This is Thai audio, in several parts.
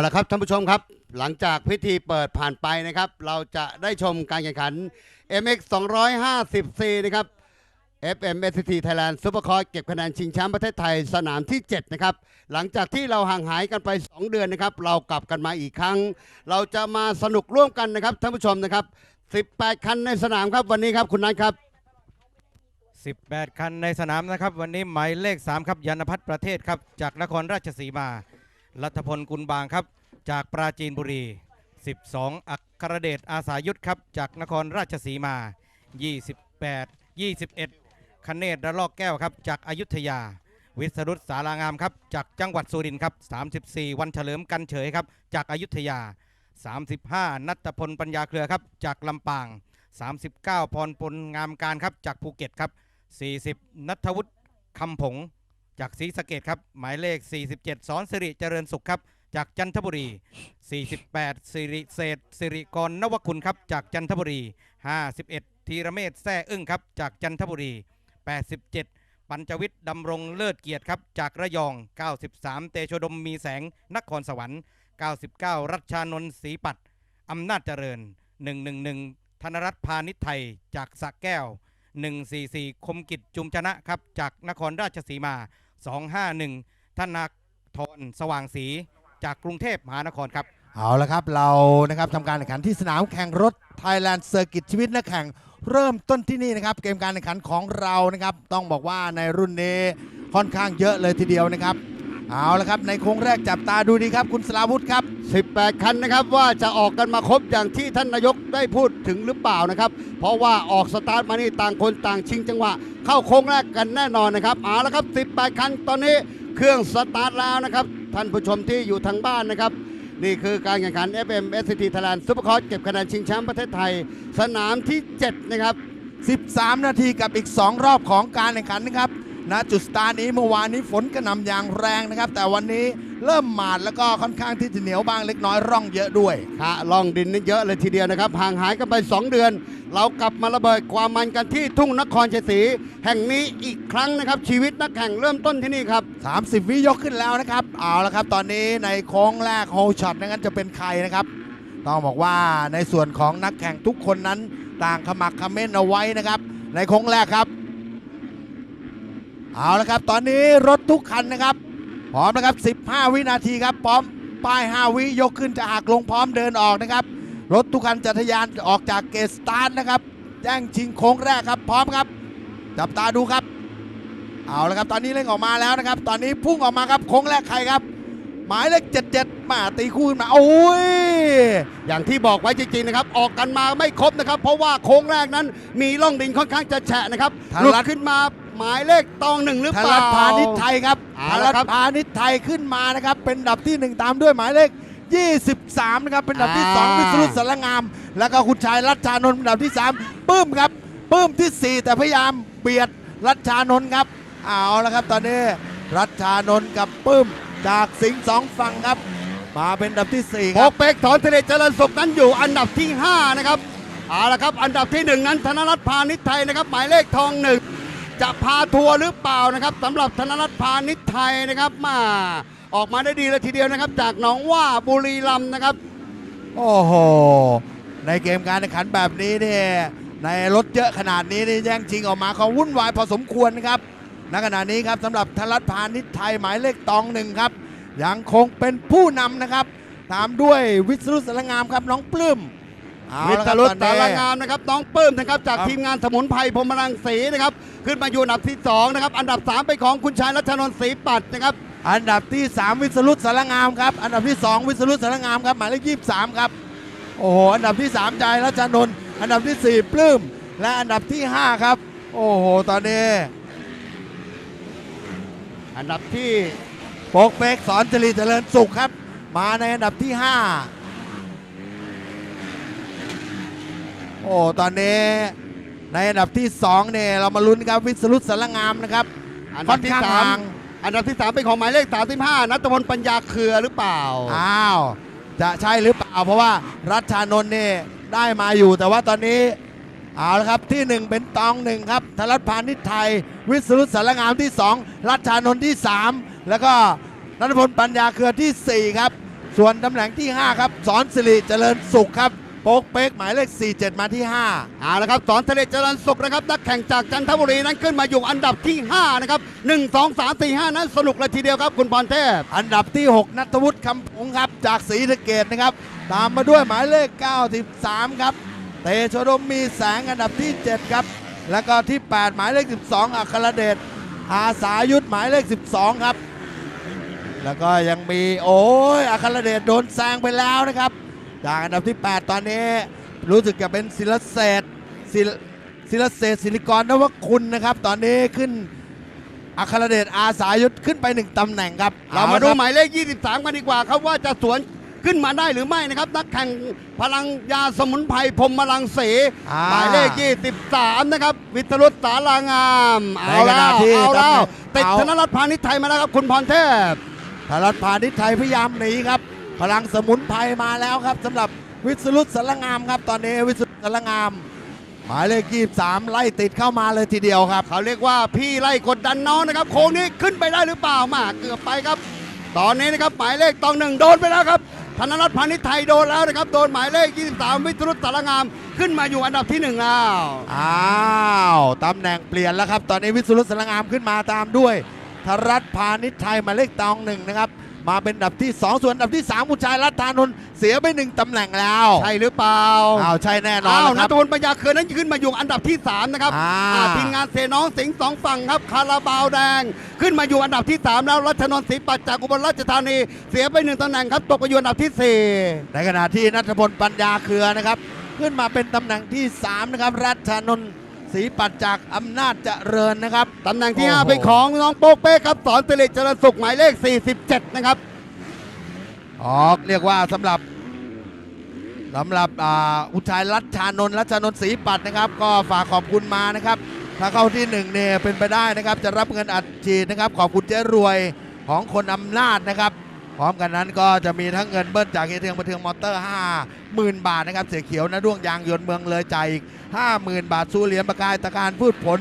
าละครับท่านผู้ชมครับ หลังจากพิธีเปิดผ่านไปนะครับ เราจะได้ชมการแข่งขัน MX 250 นะครับ FMST Thailand Super c o r เก็บคะแนนชิงแชมป์ประเทศไทยสนามที่ 7 นะครับ หลังจากที่เราห่างหายกันไป 2 เดือนนะครับ เรากลับกันมาอีกครั้ง เราจะมาสนุกร่วมกันนะครับท่านผู้ชมนะครับ 18 คันในสนามครับวันนี้ครับคุณนัทครับ 18 คันในสนามนะครับ วันนี้หมายเลข 3 ครับยานพัฒน์ประเทศครับจากนครราชสีมา รัฐพลกุลบางครับ จากปราจีนบุรี 12 อัครเดชอาสายุทธครับ จากนครราชสีมา 28 21คเนตระลอกแก้วครับ จากอายุทยา วิสรุตสารางามครับ จากจังหวัดสุรินทร์ครับ 34 วันเฉลิมกันเฉยครับ จากอายุทยา 35 นัตพลปัญญาเครือครับ จากลำปาง 39 พรพลงามการครับ จากภูเก็ตครับ 40 นัทวุฒิคำผง จากศรีสะเกดครับ หมายเลข 47 สอนสิริเจริญสุขครับ จากจันทบุรี 48 สิริเศษสิริกรนวคุณครับ จากจันทบุรี 51 ธีรเมธแซ่อึ้งครับ จากจันทบุรี 87 ปัญจวิทย์ดำรงเลิศเกียรติครับ จากระยอง 93 เตโชดมมีแสงนครสวรรค์ 99 รัชชานนท์ศรีปัตอำนาจเจริญ 111 ธนรัตน์พาณิชย์ไทย จากสระแก้ว144 คมกิจจุมชนะครับ จากนครราชสีมา 251ธนาธรสว่างศรีจากกรุงเทพมหานครครับ เอาละครับเรานะครับทำการแข่งขันที่สนามแข่งรถ Thailand Circuit ชีวิตนักแข่งเริ่มต้นที่นี่นะครับ เกมการแข่งขันของเรานะครับ ต้องบอกว่าในรุ่นนี้ค่อนข้างเยอะเลยทีเดียวนะครับ เอาละครับในโค้งแรกจับตาดูดีครับ คุณสลาวุธครับ 18 คันนะครับ ว่าจะออกกันมาครบอย่างที่ท่านนายกได้พูดถึงหรือเปล่านะครับ เพราะว่าออกสตาร์ทมานี่ต่างคนต่างชิงจังหวะ เข้าโค้งแรกกันแน่นอนนะครับเอาละครับ 18 คันตอนนี้เครื่องสตาร์ทแล้วนะครับ ท่านผู้ชมที่อยู่ทางบ้านนะครับนี่คือการแข่งขัน FM SCT Thailand Super c o r เก็บคะแนนชิงแชมป์ประเทศไทย สนามที่ 7 นะครับ 13 นาทีกับอีก 2 รอบของการแข่งขันนะครับ ณจุดสตาร์ทนี้เมื่อวานนี้ฝนกระหน่ำอย่างแรงนะครับ แต่วันนี้เริ่มหมาดแล้วก็ค่อนข้างที่จะเหนียวบ้างเล็กน้อยร่องเยอะด้วยค่ะล่องดินนี่เยอะเลยทีเดียวนะครับห่างหายกันไป 2 เดือน เรากลับมาระเบิดความมันกันที่ทุ่งนครชัยศรีแห่งนี้อีกครั้งนะครับ ชีวิตนักแข่งเริ่มต้นที่นี่ครับ 30 วิยกขึ้นแล้วนะครับ เอาละครับ ตอนนี้ในโค้งแรกโฮช็อตนั้นจะเป็นใครนะครับต้องบอกว่าในส่วนของนักแข่งทุกคนนั้นต่างขมักเขม้นเอาไว้นะครับ ในโค้งแรกครับ เอาละครับ ตอนนี้รถทุกคันนะครับ พร้อมนะครับ 15 วินาทีครับพร้อมป้าย 5 วิยกขึ้นจะหักลงพร้อมเดินออกนะครับ รถทุกคันจะทะยานออกจากเกตสตาร์ทนะครับแย่งชิงโค้งแรกครับ พร้อมครับ จับตาดูครับ เอาละครับ ตอนนี้เร่งออกมาแล้วนะครับ ตอนนี้พุ่งออกมาครับโค้งแรกใครครับ หมายเลข77มาตีคู่ขึ้นมาโอ้ยอย่างที่บอกไว้จริงๆนะครับ ออกกันมาไม่ครบนะครับ เพราะว่าโค้งแรกนั้นมีล่องดินค่อนข้างจะแฉะนะครับทางหลุดลัดขึ้นมา หมายเลขตองหนึ่งหรือธเปรัล่าฐพาณิชย์ไทยครับเอาธละรัครัฐบพาณิชย์ไทยขึ้นมานะครับ เป็นอันดับที่1ตามด้วยหมายเลข 23 นะครับ เป็นอันดับที่อ่า2วิสรุตสารงาม แล้วก็คุณชายรัชชานนท์เป็นอันดับที่3ปื้มครับปื้มทีสี่ 4 แต่พยายามเบียดรัชชานนท์ครับ เอาละครับตอนนี้รัชชานนท์กับปื้มจากสิงห์สองฝั่งครับ มาเป็นอันดับที่4โพครับกเป็กถอนเสด็จเจริญสุขนั้นอยู่อันดับที่ 5 นะครับเอาละครับ อันดับที่ 1 นั้นธนรัตน์พาณิชย์ไทยนะครับ หมายเลขทองหนึ่ง จะพาทัวร์หรือเปล่านะครับสำหรับธนรัตน์พาณิชย์ไทยนะครับมาออกมาได้ดีเลยทีเดียวนะครับ จากหนองว่าบุรีรัมย์นะครับ โอ้โห ในเกมการแข่งขันแบบนี้เนี่ยในรถเยอะขนาดนี้นี่แย่งชิงออกมาเขาวุ่นวายพอสมควรนะครับณขณะนี้ครับสำหรับธนรัฐพาณิชย์ไทยหมายเลขตองหนึ่งครับยังคงเป็นผู้นำนะครับ ตามด้วยวิศรุสรงามครับน้องปลื้ม เอาวิละทครับรุตตอนสานี้รงามนะครับน้องปื้มนะครับจากครับ ทีมงานสมุนไพรพรหมรังสีนะครับขึ้นมาอยู่อันดับที่สองนะครับอันดับสามเป็นของคุณชายรัชนนท์ศรีปัตย์นะครับ อันดับที่ 3 วิศรุตสารงามครับอันดับที่ 2 วิศรุตสารงามครับหมายเลข23ครับโอ้โหอันดับที่3ใจายรัชนนท์อันดับที่ 4 ปลื้มและอันดับที่ 5 ครับ โอ้โหตอนนี้อันดับที่ โปกเป๊กสอนจรีเจริญสุขครับ มาในอันดับที่ 5 โอ้ตอนนี้ในอันดับที่2เนี่ยเรามาลุ้นครับวิศรุตสารงามนะครับอันค่ดัอบนที่ข้างสาห่ามงอันดับที่สามเป็นของหมายเลข 35 นัทพลปัญญาเครือหรือเปล่า อ้าว จะใช่หรือเปล่า เพราะว่ารัชชานนท์นี่ได้มาอยู่แต่ว่าตอนนี้เอาละครับที่ 1 เป็นตองหนึ่งครับธรัฐพาณิชย์ไทย วิศรุตสารงามที่ 2 รัชชานนท์ที่ 3 แล้วก็นัทพลปัญญาเครือที่ 4 ครับ ส่วนตำแหน่งที่ 5 ครับ สอนสิริเจริญสุขครับ โป๊กเป๊กหมายเลข 47 มาที่ 5 เอาละครับสอนเสด็จจริญสุขนะครับนักแข่งจากจันทบุรีนั้นขึ้นมาอยู่อันดับที่ 5 นะครับ 1 2 3 4 5 นั้นสนุกเลยทีเดียวครับคุณพรเทพ อันดับที่ 6 นัทวุฒิคำผงครับ จากศรีสะเกดนะครับ ตามมาด้วยหมายเลข 93 ครับ เตโชดมมีแสงอันดับที่ 7 ครับ แล้วก็ที่ 8 หมายเลข 12 อัครเดชอาสายุทธหมายเลข 12 ครับ แล้วก็ยังมีโอ้ยอัครเดชโดนแซงไปแล้วนะครับ จากอันดับที่ 8 ตอนนี้รู้สึกจะเป็นศิลเศษศิลศิลเศษศิลิกรนวคุณนะครับ ตอนนี้ขึ้นอัครเดชอาสายุทธขึ้นไปหนึ่งตำแหน่งครับ เรามาดูอละคบหมายเลข 23 กันดีกว่าครับว่าจะสวนขึ้นมาได้หรือไม่นะครับ นักแข่งพลังยาสมุนไพรพรหมลังสีอ่าหมายเลข 23 นะครับ วิทรุตสารางามเอาในขแล้ณะวที่เอาแล้วตำแหน่งติดเอาธนรัตน์พาณิชย์ไทยมาแล้วครับคุณพรเทพธรัฐพาณิชย์ไทยพยายามหนีครับ พลังสมุนไพรมาแล้วครับสำหรับวิศรุตสารงามครับ ตอนนี้วิศรุตสารงาม หมายเลข23ไล่ติดเข้ามาเลยทีเดียวครับ เขาเรียกว่าพี่ไล่กดดันน้องนะครับ โค้งนี้ขึ้นไปได้หรือเปล่ามาเกือบไปครับ ตอนนี้นะครับหมายเลขตองหนึ่งโดนไปแล้วครับธนรัตน์พาณิชย์ไทยโดนแล้วนะครับโดนหมายเลข 23 วิทรุตสารงาม ขึ้นมาอยู่อันดับที่หนึ่งแล้วอ้าวตำแหน่งเปลี่ยนแล้วครับ ตอนนี้วิศรุตสารงามขึ้นมาตามด้วยธรัฐพาณิชย์ไทยหมายเลขตองหนึ่งนะครับ มาเป็นอันดับที่ 2 ส่วนอันดับที่3ผู้ชายรัฐธานนท์เสียไปหนึ่งตำแหน่งแล้วใช่หรือเปล่าอ้าวใช่แน่นอนอ้าวแล้วคนัรับ ทวุฒิปัญญาเคืนนั้นขึ้นมาอยู่อันดับที่ 3 นะครับอ่า อ่าทีมงานเสน้องสิงห์สองฝั่งครับคาราบาวแดง ขึ้นมาอยู่อันดับที่ 3 แล้วรัชนนท์ศรีปัตย์จากอุบลราชธานีเสียไปหนึ่งตำแหน่งครับตกไปอยู่อันดับที่4ในขณะที่นัทพลปัญญาเครือนะครับ ขึ้นมาเป็นตำแหน่งที่ 3 นะครับรัชนนท์ ศรีปัตย์จากอำนาจเจริญนะครับ ตำแหน่งที่ โอ้โห 5 เป็นของน้องโป๊กเป้ครับ สอนสิริเจริญสุขหมายเลข 47 นะครับ ออกเรียกว่าสำหรับสำหรับอ่าอุทัยรัชชานนท์รัชชานนท์ศรีปัตย์นะครับ ก็ฝากขอบคุณมานะครับ ถ้าเข้าที่หนึ่งเนี่ยเป็นไปได้นะครับ จะรับเงินอัดฉีดนะครับ ขอบคุณเจ๊รวยของคนอำนาจนะครับ พร้อมกันนั้นก็จะมีทั้งเงินเบิ้ลจากเฮเทืองประเทืองมอเตอร์ 50,000 บาทนะครับ เสียเขียวนะด้วงยางยนต์เมืองเลยใจายอีก 50,000 บาทสู้เหรียญประกายตะการพืชผล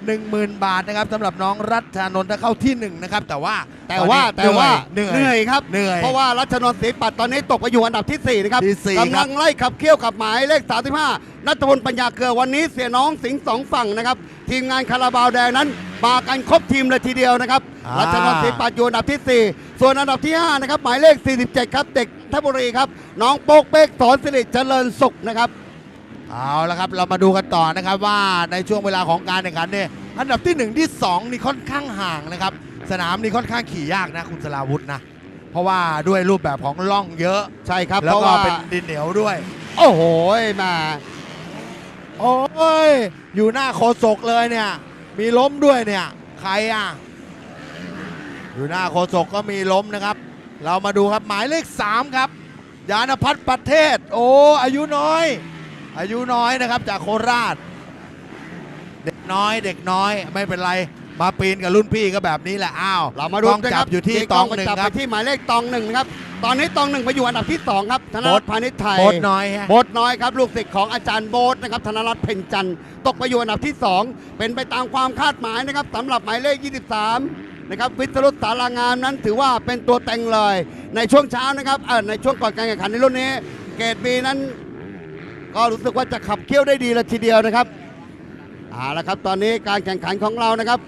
10,000 บาทนะครับสำหรับน้องรัชชานนท์ถ้าเข้าที่หนึ่งนะครับแต่ว่าแต่ว่าอนนี้แต่ว่าเหนื่อยครับเหนื่อย เพราะว่ารัชนนท์ศรีปัตย์ตอนนี้ตกไปอยู่อันดับที่ 4 นะครับที่สี่กำลังไล่ขับเคี่ยวกับหมายเลข 35 นัทพลปัญญาเกลือวันนี้เสียน้องสิงห์สองฝั่งนะครับ ทีมงานคาราบาวแดงนั้นมากันครบทีมเลยทีเดียวนะครับ อ่ารัชนนท์ศรีปัตย์อยู่อันดับที่ 4 ส่วนอันดับที่ 5 นะครับ หมายเลข 47 ครับ เด็กทบุรีครับ น้องโป๊กเป๊กสอนสิริเจริญสุขนะครับ เอาละครับ เรามาดูกันต่อนะครับว่าในช่วงเวลาของการแข่งขันเนี่ยอันดับที่ 1 ที่ 2 นี่ค่อนข้างห่างนะครับ สนามนี่ค่อนข้างขี่ยากนะคุณสลาวุธนะ เพราะว่าด้วยรูปแบบของล่องเยอะใช่ครับแล้วเพราะก็ว่า เป็นดินเหนียวด้วย โอ้โหมา โอ้ย อยู่หน้าโคศกเลยเนี่ย มีล้มด้วยเนี่ย ใครอะ อยู่หน้าโคศกก็มีล้มนะครับ เรามาดูครับหมายเลข 3 ครับ ยานพัฒน์ประเทศ โอ้อายุน้อย อายุน้อยนะครับจากโคราช เด็กน้อยเด็กน้อยไม่เป็นไรมาปีนกับรุ่นพี่ก็แบบนี้แหละอ้าวเรามาดูต้องนะจัครับอยู่ที่เจ๊ตองก็หนึ่งจับคไปรับที่หมายเลขตองหนึ่งนะครับตอนนี้ตองหนึ่งไปอยู่อันดับที่ 2 ครับธนรัตน์พาณิชย์ไทยโบทน้อยฮะโบทน้อยครับลูกศิษย์ของอาจารย์โบทนะครับธนรัตน์เพ่นจันทร์ตกไปอยู่อันดับที่ 2 เป็นไปตามความคาดหมายนะครับสำหรับหมายเลข 23 นะครับวิทรุตสารางามนั้นถือว่าเป็นตัวแต่งเลยในช่วงเช้านะครับเออในช่วงก่อนการแข่งขันในรุ่นนี้ เกรดบีนั้น ก็รู้สึกว่าจะขับเคี่ยวได้ดีเลยทีเดียวนะครับเอาละครับตอนนี้การแข่งขันของเรานะครับ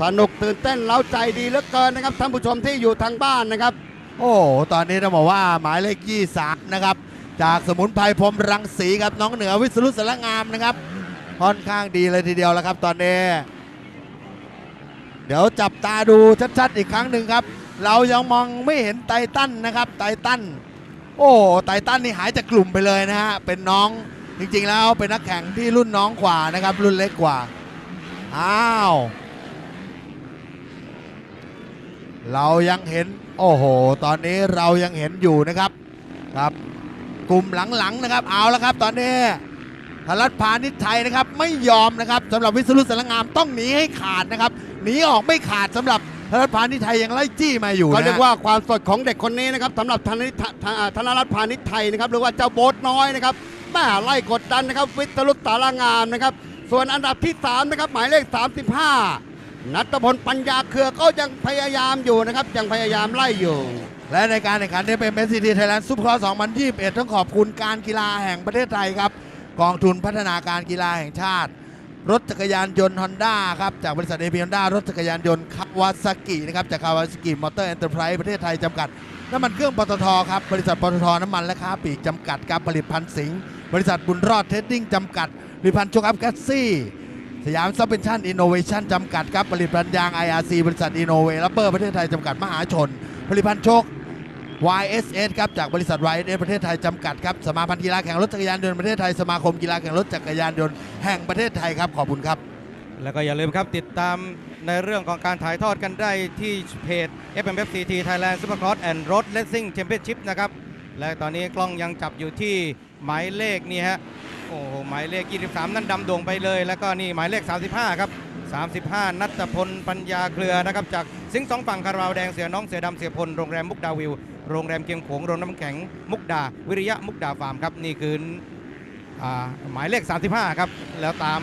สนุกตื่นเต้นเล้าใจดีเหลือเกินนะครับท่านผู้ชมที่อยู่ทางบ้านนะครับ โอ้ตอนนี้ต้องบอกว่าหมายเลข23นะครับจากสมุนไพรพรมรังสีครับน้องเหนือวิศรุสารงามนะครับค่อนข้างดีเลยทีเดียวแล้วครับ ตอนนี้ ดี๋ยวจับตาดูชัดๆอีกครั้งหนึ่งครับ เรายังมองไม่เห็นไททันนะครับไททันโอ้ไททันนี่หายจากกลุ่มไปเลยนะฮะเป็นน้องจริงๆแล้วเป็นนักแข่งที่รุ่นน้องกว่านะครับ รุ่นเล็กกว่าอ้าวเรายังเห็นโอ้โห ตอนนี้เรายังเห็นอยู่นะครับครับ กลุ่มหลังๆนะครับ เอาแล้วครับ ตอนนี้ธรัฐพาณิชไทยนะครับ ไม่ยอมนะครับสำหรับวิศรุสารงามต้องหนีให้ขาดนะครับ หนีออกไม่ขาดสำหรับธรัฐพาณิชย์ไทยยังไล่จี้มาอยู่ก็นะเรียกว่าความสดของเด็กคนนี้นะครับสำหรับธนิธธธนรัตน์พาณิชย์ไทยนะครับหรือว่าเจ้าโบ๊ทน้อยนะครับแม่ไล่กดดันนะครับ วิทรุตสารางามนะครับ ส่วนอันดับที่ 3 นะครับ หมายเลข 35 นัทพลปัญญาเครือก็ยังพยายามอยู่นะครับ ยังพยายามไล่อยู่ และในการแข่งขันนี้เป็น SCT Thailand Super Cross 2021 ต้องขอบคุณการกีฬาแห่งประเทศไทยครับ กองทุนพัฒนาการกีฬาแห่งชาติ รถจักรยานยนต์ฮอนด้าครับจากบริษัทเอพีฮอนด้ารถจักรยานยนต์คาวาซากินะครับจากคาวาซากิมอเตอร์เอ็นเตอร์ไพรส์ประเทศไทยจำกัดน้ำมันเครื่องปตทครับ บริษัทปตทน้ำมันและค้าปลีกจำกัดครับผลิตภัณฑ์สิงห์บริษัทบุญรอดเทสติ้งจำกัดผลิตภัณฑ์ชคอัพแกสซี่ สยามซับเพนชั่นอินโนเวชั่นจำกัดครับผลิตภัณฑ์ยาง IRC บริษัทอินโนเวรับเบอร์ประเทศไทยจำกัดมหาชน ผลิตภัณฑ์ชค YSS ครับจากบริษัท YSS ประเทศไทยจำกัดครับสมาพันธ์กีฬาแข่งรถจักรยานยนต์ประเทศไทยสมาคมกีฬาแข่งรถจักรยานยนต์แห่งประเทศไทยครับขอบคุณครับ แล้วก็อย่าลืมครับติดตามในเรื่องของการถ่ายทอดกันได้ที่เพจ FMFCT Thailand Supercross and Road Racing Championship นะครับ และตอนนี้กล้องยังจับอยู่ที่หมายเลขนี่ฮะโอ้โหหมายเลข 23 นั่นดำด่งไปเลย แล้วก็นี่หมายเลข 35 ครับ 35 นัทพลปัญญาเครือนะครับจากสิงห์สองฝั่งคาราวแดงเสือน้องเสือดำเสือพลโรงแรมมุกดาวิว โรงแรมเกียงโขงโรงน้ำแข็งมุกดา วิริยะมุกดาฟาร์มครับนี่คืออ่หมายเลข 35 ครับ แล้วตาม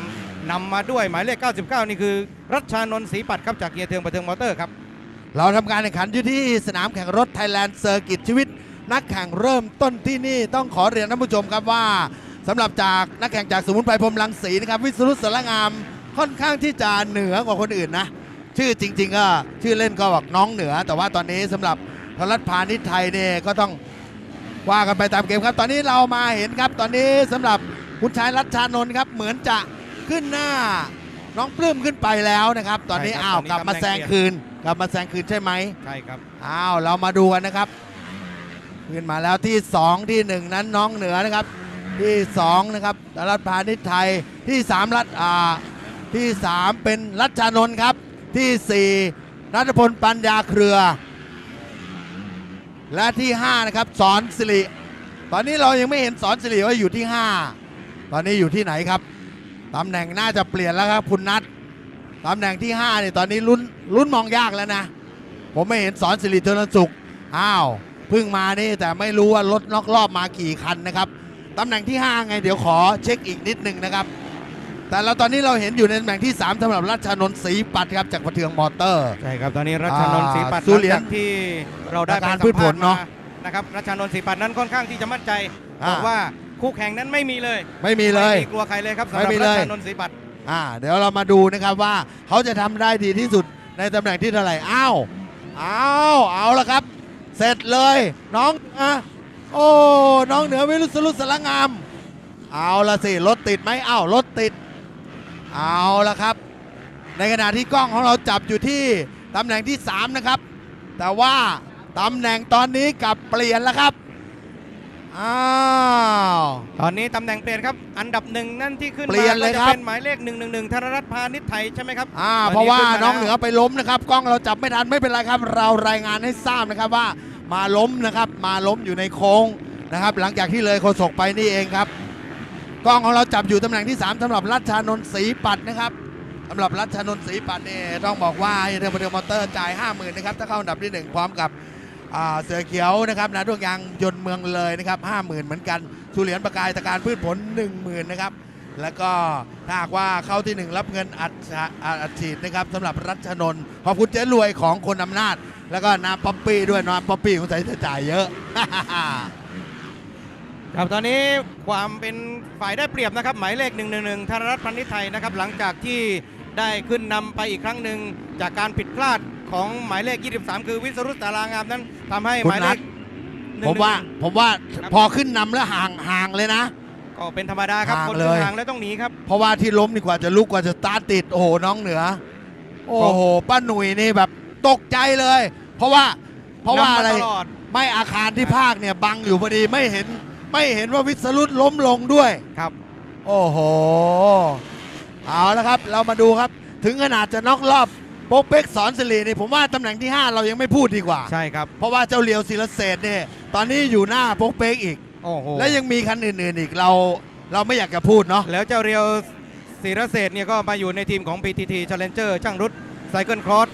นำมาด้วยหมายเลข 99 นี่คือ รัชชานนท์ศรีปัตย์ครับจากเกียร์เทืองประเทืองมอเตอร์ครับเราทำการแข่งขันอยู่ที่สนามแข่งรถไทยแลนด์เซอร์กิตชีวิต นักแข่งเริ่มต้นที่นี่ต้องขอเรียนท่านผู้ชมครับว่าสำหรับจากนักแข่งจากสมุนไพรพรมรังสีนะครับ วิศรุตสารงามค่อนข้างที่จะเหนือกว่าคนอื่นนะ ชื่อจริง ๆ ก็ชื่อเล่นก็บอกน้องเหนือ แต่ว่าตอนนี้สำหรับ ธรัตน์พาณิชย์ไทยเนี่ยก็ต้องว่ากันไปตามเกมครับ ตอนนี้เรามาเห็นครับตอนนี้สำหรับคุณชายรัชชานนท์ครับ เหมือนจะขึ้นหน้า น้องปลื้มขึ้นไปแล้วนะครับ ตอนนี้ใช่ครับอ้าวตอนนี้กลับมาตำแหน่งแซงเปลี่ยนคืนกลับมาแซงคืนใช่ไหมใช่ครับอ้าวเรามาดูกันนะครับขึ้นมาแล้วที่ 2 ที่ 1 นั้นน้องเหนือนะครับ ที่2นะครับรัฐพาณิชย์ไทยที่ 3 รัฐอ่าที่ 3 เป็นรัชชานนท์ครับ ที่ 4 รัฐพลปัญญาเครือ และที่ 5 นะครับ สอนสิริตอนนี้เรายังไม่เห็นสอนสิริว่าอยู่ที่ 5 ตอนนี้อยู่ที่ไหนครับตำแหน่งน่าจะเปลี่ยนแล้วครับคุณนัทตำแหน่งที่5เนี่ยตอนนี้ลุ้นลุ้นมองยากแล้วนะ ผมไม่เห็นสอนสิริเจริญสุขอ้าวเพิ่งมานี่แต่ไม่รู้ว่ารถนอกรอบมากี่คันนะครับตำแหน่งที่ 5 ไงเดี๋ยวขอเช็คอีกนิดนึงนะครับ แต่เราตอนนี้เราเห็นอยู่ในตำแหน่งที่ 3สำหรับรัชชานนท์ศรีปัตย์ครับจากประเทืองมอเตอร์ ใช่ครับตอนนี้รัชชานนท์ศรีปัตย์สุหลังเหรียญจากที่เราได้ไปการสัพืชมผภาลษณ์เนมาอะนะครับรัชชานนท์ศรีปัตย์นั้นค่อนข้างที่จะมั่นใจอ่า บอกว่าคู่แข่งนั้นไม่มีเลยไม่มีเลย ไม่กลัวใครเลยครับสำหไม่รับมีรัเลชยชานนท์ศรีปัตย์อ่าเดี๋ยวเรามาดูนะครับว่าเขาจะทำได้ดีที่สุดในตำแหน่งที่เท่าไหร่อ้าวอ้าวเอาละครับ เสร็จเลย น้องอะโอ้น้องเหนือวิรุษรุษสารงาม เอาละสิรถติดไหมอ้าวรถติด เอาละครับ ในขณะที่กล้องของเราจับอยู่ที่ตำแหน่งที่ 3 นะครับ แต่ว่าตำแหน่งตอนนี้กลับเปลี่ยนแล้วครับอ้าวตอนนี้ตำแหน่งเปลี่ยนครับ อันดับหนึ่งนั่นที่ขึ้นเปลี่ยนมาเลยก็จะครับเป็นหมายเลข111ธนรัตน์พาณิชย์ไทยใช่ไหมครับอ่าตอนนี้เพราะว่าขึ้นมาน้องแล้วเหนือไปล้มนะครับกล้องเราจับไม่ทันไม่เป็นไรครับ เรารายงานให้ทราบนะครับว่ามาล้มนะครับ มาล้มอยู่ในโค้งนะครับ หลังจากที่เลยโคศกไปนี่เองครับ กล้องของเราจับอยู่ตำแหน่งที่ 3สำหรับรัชานนท์ศรีปัตย์นะครับสำหรับรัชานนท์ศรีปัตย์นี่ยต้องบอกว่าเรือมอเตอร์มอเตอร์จ่าย 50,000นะครับถ้าเข้าอันดับที่ 1 พร้อมกับเสือเขียวนะครับนะดวงยางยนต์เมืองเลยนะครับ50,000เหมือนกันสุเหรียญประกายตะการพืชผล 10,000นะครับแล้วก็ถ้าหากว่าเข้าที่หนึ่งรับเงินอัดฉะอัดฉีดนะครับสำหรับรัชนนท์ขอบคุณเจ๊รวยของคนอำนาจ แล้วก็นาป๊อปปี้ด้วยนาป๊อปปี้ของใส่จะจ่ายเยอะ ครับตอนนี้ความเป็น ฝ่ายได้เปรียบนะครับ หมายเลข111ธนรัตน์พาณิชย์ไทยนะครับ หลังจากที่ได้ขึ้นนำไปอีกครั้งหนึ่งจากการผิดพลาดของหมายเลข 23 คือวิสรุตตารางามนั้นทำให้หมายเลขผมว่า111ผมว่าครับพอขึ้นนำแล้วห่างห่างเลยนะ ก็เป็นธรรมดาครับห่างคนเลยห่างแล้วต้องหนีครับ เพราะว่าที่ล้มดีกว่าจะลุกกว่าจะสตาร์ทติดโอ้โหน้องเหนือ โอ้โหป้าหนุ่ยนี่แบบตกใจเลย เพราะว่าเพราะว่าำมอะไรตลอดไม่อาคารที่ภาคเนี่ยบังอยู่พอดีไม่เห็น ไม่เห็นว่าวิสรุตล้มลงด้วย ครับ โอ้โห เอาแล้วครับ เรามาดูครับ ถึงขนาดจะน็อกรอบโป๊กเป๊กสอนสิรินี่ผมว่าตำแหน่งที่ 5 เรายังไม่พูดดีกว่า ใช่ครับ เพราะว่าเจ้าเลียวศิลเศษเนี่ยตอนนี้อยู่หน้าโป๊กเป๊กอีก โอ้โห และยังมีคันอื่นๆอีกเราเราไม่อยากจะพูดเนาะ แล้วเจ้าเรียวศิรเศรษฐ์เนี่ยก็มาอยู่ในทีมของ PTT Challenger ช่างรุดไซเคิลครอส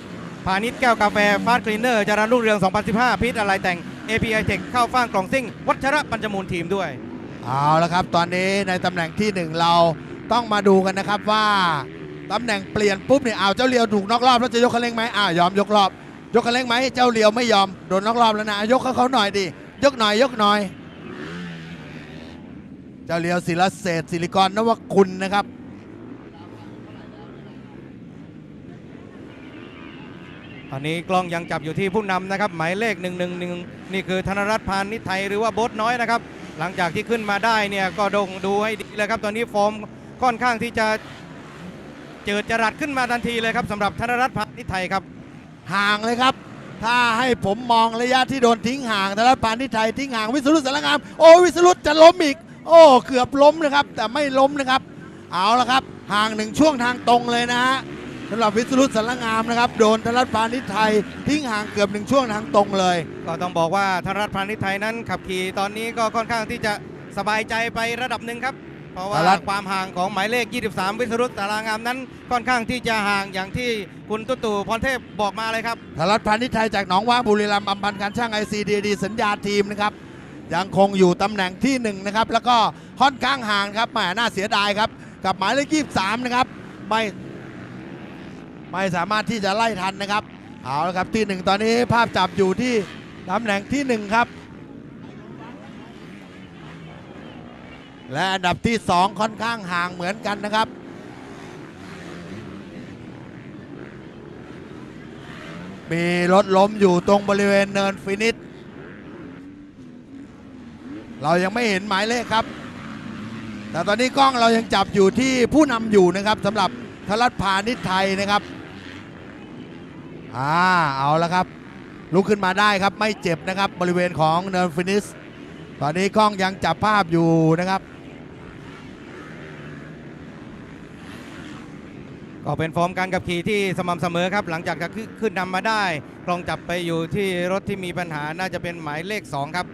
พาณิชย์แก้วกาแฟฟาสคลีนเนอร์จารันรุ่งเรือง 2015 พิษอะไรแต่ง API Tech เข้าฟ้างกล่องซิ่ง วัชระปัญจมูลทีมด้วย เอาละครับ ตอนนี้ในตำแหน่งที่หนึ่งเราต้องมาดูกันนะครับว่าตำแหน่งเปลี่ยนปุ๊บเนี่ยอ้าวเจ้าเลียวถูกนอกรอบแล้วจะยกคันเร่งไหมอ้าวยอมยกรอบ ยกคันเร่งไหมเจ้าเลียวไม่ยอมโดนนอกรอบแล้วนะยกเขาเขาหน่อยดิยกหน่อยยกหน่อย เจ้าเลียวศิลเศษศิริกรนวคุณนะครับ ตอนนี้กล้องยังจับอยู่ที่ผู้นำนะครับ หมายเลข1นึนี่คือธนรัตน์พานิชไทยหรือว่าโบทน้อยนะครับ หลังจากที่ขึ้นมาได้เนี่ยก็ดงดูให้ดีเลยครับ ตอนนี้ฟอร์มค่อนข้างที่จะเจิดจรัสขึ้นมาทันทีเลยครับสำหรับธนรัตน์พานิชไทยครับ ห่างเลยครับ ถ้าให้ผมมองระยะที่โดนทิ้งห่างแต่ละปานที่ไทยทิ้งห่างวิสรุตสารงามโอ้วิสรุตจะล้มอีก โอ้เกือบล้มนะครับ แต่ไม่ล้มนะครับ เอาละครับ ห่างหนึ่งช่วงทางตรงเลยนะฮะ สำหรับวิสรุตสารงามนะครับ โดนธนรัตน์ปานิชไทยทิ้งห่างเกือบหนึ่งช่วงทางตรงเลย ก็ต้องบอกว่าธนรัตน์พานิชไทยนั้นขับขี่ตอนนี้ก็ค่อนข้างที่จะสบายใจไประดับหนึ่งครับ เพราะว่าธนรัตน์ ความห่างของหมายเลข 23 วิสรุตตารางามนั้น ค่อนข้างที่จะห่างอย่างที่คุณตุ๊ตู่พรเทพบอกมาเลยครับ ธนรัตน์พานิชไทยจากหนองว่าบุรีรัมย์อัมพันธ์การช่างไอซีดีดีสัญญาทีมนะครับยังคงอยู่ตำแหน่งที่หนึ่งนะครับแล้วก็ค่อนข้างห่างครับแหมน่าเสียดายครับกับหมายเลข23นะครับไม่ ไม่สามารถที่จะไล่ทันนะครับ เอาละครับที่หนึ่งตอนนี้ภาพจับอยู่ที่ตำแหน่งที่หนึ่งครับ และอันดับที่สองค่อนข้างห่างเหมือนกันนะครับมีรถล้มอยู่ตรงบริเวณเนินฟินิชเรายังไม่เห็นหมายเลขครับ แต่ตอนนี้กล้องเรายังจับอยู่ที่ผู้นำอยู่นะครับสำหรับธรัตน์พานิชไทยนะครับ อ่าเอาแล้วครับ ลุกขึ้นมาได้ครับไม่เจ็บนะครับบริเวณของเนินฟินิชตอนนี้กล้องยังจับภาพอยู่นะครับ ก็เป็นฟอร์มการขับขี่ที่สม่ำเสมอครับ หลังจากจะขึ้นขึ้นำมาได้กลองจับไปอยู่ที่รถที่มีปัญหาน่าจะเป็นหมายเลข 2 ครับ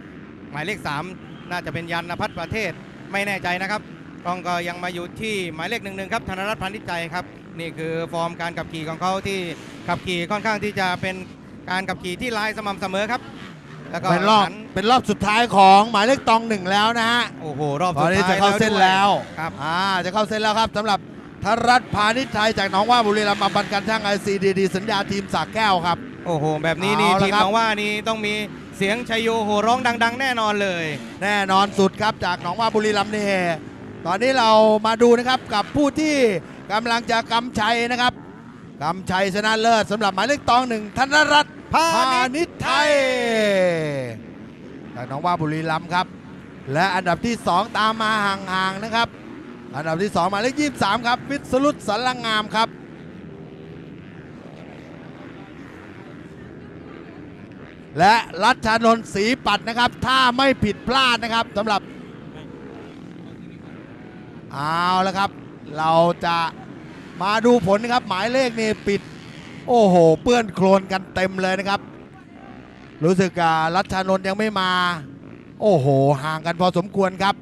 หมายเลข 3 น่าจะเป็นยันนพัฒน์ประเทศไม่แน่ใจนะครับกล้องก็ยังมาอยู่ที่หมายเลขหนึ่งหนึ่งครับธนรัตน์พันธิจใจครับ นี่คือฟอร์มการขับขี่ของเขาที่ขับขี่ค่อนข้างที่จะเป็นการขับขี่ที่ลายสม่ำเสมอครับ แล้วก็เป็นรอบหันเป็นรอบสุดท้ายของหมายเลขตองหนึ่งแล้วนะฮะโอ้โหรอบตสุอดนนี้ท้ายจะเข้าเส้นแล้วด้วยครับ อ่าจะเข้าเส้นแล้วครับสำหรับธรัตน์พานิชไทยจากหนองว่าบุรีรัมย์มาบันการช่างไอซีดีดีสัญญาทีมสากแก้วครับ โอ้โห แบบนี้นี่เอาละทีมครับน้องว่านี่ต้องมีเสียงชัยโยโหร้องดัง ๆ แน่นอนเลย แน่นอนสุดครับจากหนองว่าบุรีรัมย์นี่ตอนนี้เรามาดูนะครับกับผู้ที่ กำลังจะกำชัยนะครับกำชัยชนะเลิศสำหรับหมายเลขตองหนึ่งธนรัตน์พาณินิชย์ไทยจากหนองว่าบุรีรัมย์ครับ และอันดับที่ 2 ตามมาห่างๆนะครับ อันดับที่ 2 หมายเลข23 ครับวิศรุตสรรงามครับและรัชนนท์ศรีปัดนะครับ ถ้าไม่ผิดพลาดนะครับสำหรับเอาละครับ เราจะ มาดูผลนะครับหมายเลขนี่ปิด โอ้โห เปื้อนโคลนกันเต็มเลยนะครับ รู้สึกอ่ารัชนนท์ยังไม่มา โอ้โห ห่างกันพอสมควรครับ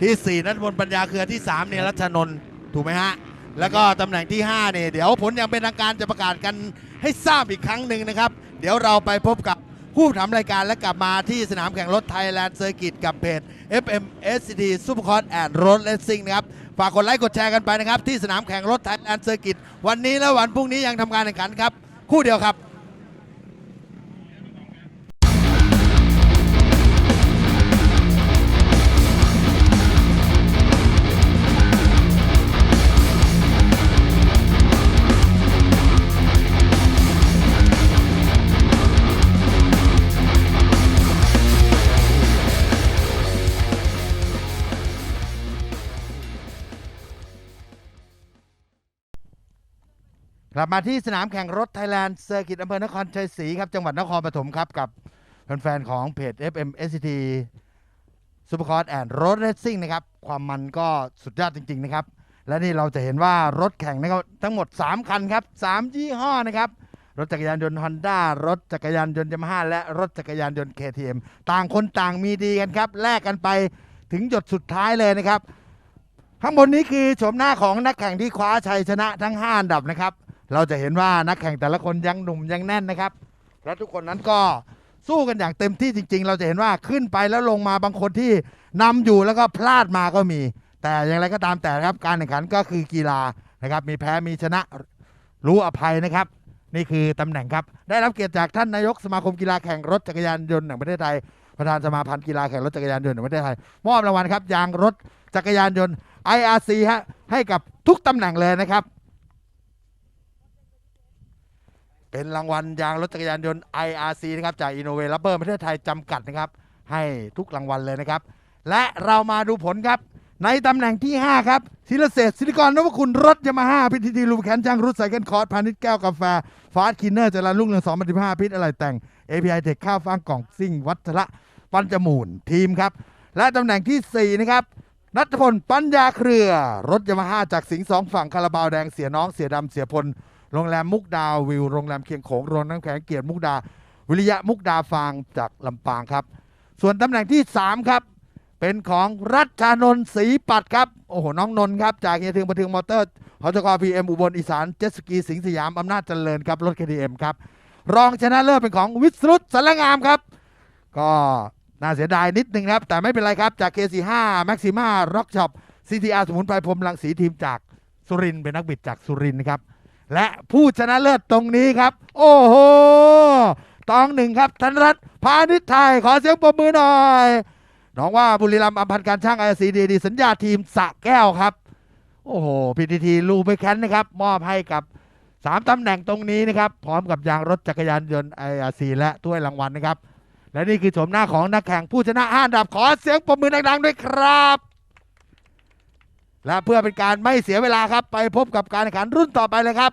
ที่ 4 นัทพลปัญญาเครือที่ 3 เนี่ยรัชนนท์ถูกไหมฮะ แล้วก็ตำแหน่งที่ 5 เนี่ย เดี๋ยวผลยังเป็นทางการจะประกาศกันให้ทราบอีกครั้งหนึ่งนะครับ เดี๋ยวเราไปพบกับ ผู้ทำรายการและกลับมาที่สนามแข่งรถไทยแลนด์เซอร์กิตกับเพจ FMSCT Supercross and Road Racing นะครับ ฝากกดไลค์กดแชร์กันไปนะครับ ที่สนามแข่งรถไทยแลนด์เซอร์กิตวันนี้และวันพรุ่งนี้ยังทำการแข่งขันครับ คู่เดียวครับ กลับมาที่สนามแข่งรถไทยแลนด์เซอร์กิตอำเภอนครชัยศรีครับจังหวัดนครปฐมครับกับแฟนๆของเพจ FM SCT Supercross and Road Racing นะครับ ความมันก็สุดยอดจริง ๆ นะครับ และนี่เราจะเห็นว่ารถแข่งนะครับทั้งหมด 3 คันครับ 3 ยี่ห้อนะครับ รถจักรยานยนต์ Honda รถจักรยานยนต์ Yamaha และรถจักรยานยนต์ KTM ต่างคนต่างมีดีกันครับแลกกันไปถึงหยดสุดท้ายเลยนะครับ ข้างบนนี้คือโฉมหน้าของนักแข่งที่คว้าชัยชนะทั้ง 5 อันดับนะครับ เราจะเห็นว่านักแข่งแต่ละคนยังหนุ่มยังแน่นนะครับ และทุกคนนั้นก็สู้กันอย่างเต็มที่จริง ๆ เราจะเห็นว่าขึ้นไปแล้วลงมาบางคนที่นำอยู่แล้วก็พลาดมาก็มี แต่อย่างไรก็ตามแต่ครับการแข่งขันก็คือกีฬานะครับ มีแพ้มีชนะรู้อภัยนะครับ นี่คือตำแหน่งครับ ได้รับเกียรติจากท่านนายกสมาคมกีฬาแข่งรถจักรยานยนต์แห่งประเทศไทยประธานสมาพันธ์กีฬาแข่งรถจักรยานยนต์แห่งประเทศไทยมอบรางวัลครับยางรถจักรยานยนต์ IRC ฮะให้กับทุกตำแหน่งเลยนะครับ เป็นรางวัลยางรถจักรยานยนต์ IRC นะครับจาก Innove Rubber ประเทศไทยจำกัดนะครับ ให้ทุกรางวัลเลยนะครับ และเรามาดูผลครับ ในตำแหน่งที่ 5 ครับศิลเศษศิริกรนพคุณรถยามาฮ่าพิธีทีลูแคนช่างรุดไซเคิลคอร์สพาณิชย์แก้วกาแฟฟาสคินเนอร์จรันรุ่งเรือง2015พิษอะไรแต่ง API เทคข้าวฟางกล่องซิ่งวัชระปัญจมูลทีมครับ และตำแหน่งทีสี่ 4 นะครับนัทพลปัญญาเครือ รถยามาฮ่าจากสิงห์สองฝั่งคาราบาวแดงเสียน้องเสียดำเสียพล โรงแรมมุกดาวิวโรงแรมเคียงโขงโรงน้ำแข็งเกียรติมุกดา วิริยะมุกดาฟางจากลำปางครับ ส่วนตำแหน่งที่ 3 ครับ เป็นของรัชานนท์ศรีปัดครับ โอ้โห น้องนนท์ครับ จากเฮียถึงประทึงมอเตอร์ฮอตกพีเอ็มอุบลอีสานเจสกีสิงห์สยามอำนาจเจริญครับรถ KTM ครับรองชนะเลิศเป็นของวิสรุตสารงามครับ ก็น่าเสียดายนิดนึงครับ แต่ไม่เป็นไรครับจาก K45 Maxima Rock Shop CTR สมุนไพรพรมรังสีทีมจากสุรินเป็นนักบิดจากสุรินนะครับ และผู้ชนะเลิศตรงนี้ครับ โอ้โหตองหนึ่งครับธนรัตน์พาณิชย์ไทยขอเสียงปรบมือหน่อยน้องว่าบุรีรัมย์อัมพันธ์การช่างไอซีดีดีสัญญาทีมสะแก้วครับ โอ้โหพีทีทีลูเบแคนนะครับ มอบให้กับ 3 ตำแหน่งตรงนี้นะครับ พร้อมกับยางรถจักรยานยนต์ไออาซีและถ้วยรางวัลนะครับ และนี่คือโฉมหน้าของนักแข่งผู้ชนะห้าอันดับขอเสียงปรบมือดังๆด้วยครับ และเพื่อเป็นการไม่เสียเวลาครับ ไปพบกับการแข่งขันรุ่นต่อไปเลยครับ